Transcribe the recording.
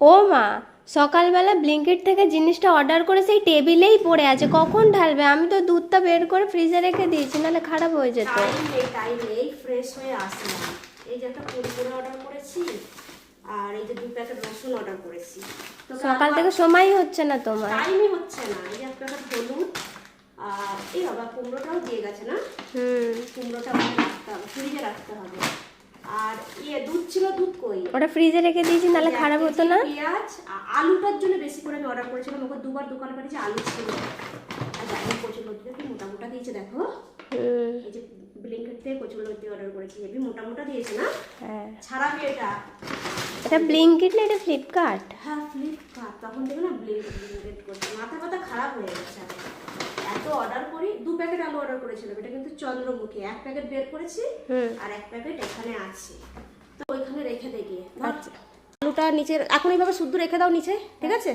ও মা সকালবেলা ব্লিঙ্কেট থেকে জিনিসটা অর্ডার করে সেই টেবিলেই পড়ে আছে। কখন ঢালবে? আমি তো দুধটা বের করে ফ্রিজে রেখে দিয়েছি নাহলে খারাপ হয়ে যেত। ফ্রেশ হয়ে আসলাম এই যে একটা কুরকুরে অর্ডার করেছি আর এই যে দু প্যাকেট রসুন অর্ডার করেছি। সকাল থেকে সময়ই হচ্ছে না তোমার। টাইমই হচ্ছে না। এই যে এক প্যাকেট হলুদ আর এই বাবা কুমড়োটাও দিয়ে গেছে না? হুম। কুমড়োটা আমাকে রাখতে হবে ফ্রিজে রাখতে হবে। আর ইয়ে দুধ ছিল দুধ কই? ওটা ফ্রিজে রেখে দিয়েছি নাহলে খারাপ হতো না? পেঁয়াজ আলুটার জন্য বেশি করে আমি অর্ডার করেছিলাম ওকে দুবার দোকানে পাঠিয়েছি আলু ছিল। আর দেখো কচুর লতি কি মোটা মোটা দিয়েছে দেখো। এই যে ব্লিঙ্কেট থেকে কচুর লতি অর্ডার করেছি হেবি মোটা মোটা দিয়েছে না? হ্যাঁ। ছাড়াবি এটা? এটা ব্লিঙ্কিট না এটা ফ্লিপকার্ট হ্যাঁ ফ্লিপকার্ট তখন দেখো না ব্লিঙ্কেট ব্লিঙ্কেট করছে। মাথা ব্যথা খারাপ হয়ে গেছে এত অর্ডার করি দু প্যাকেট আলু অর্ডার করেছিলাম এটা কিন্তু চন্দ্রমুখী। এক প্যাকেট বের করেছি আর এক প্যাকেট এখানে আছে। তো ওইখানে রেখে দেখি আচ্ছা। আলুটা নিচে এখন এইভাবে শুদ্ধ রেখে দাও নিচে ঠিক আছে?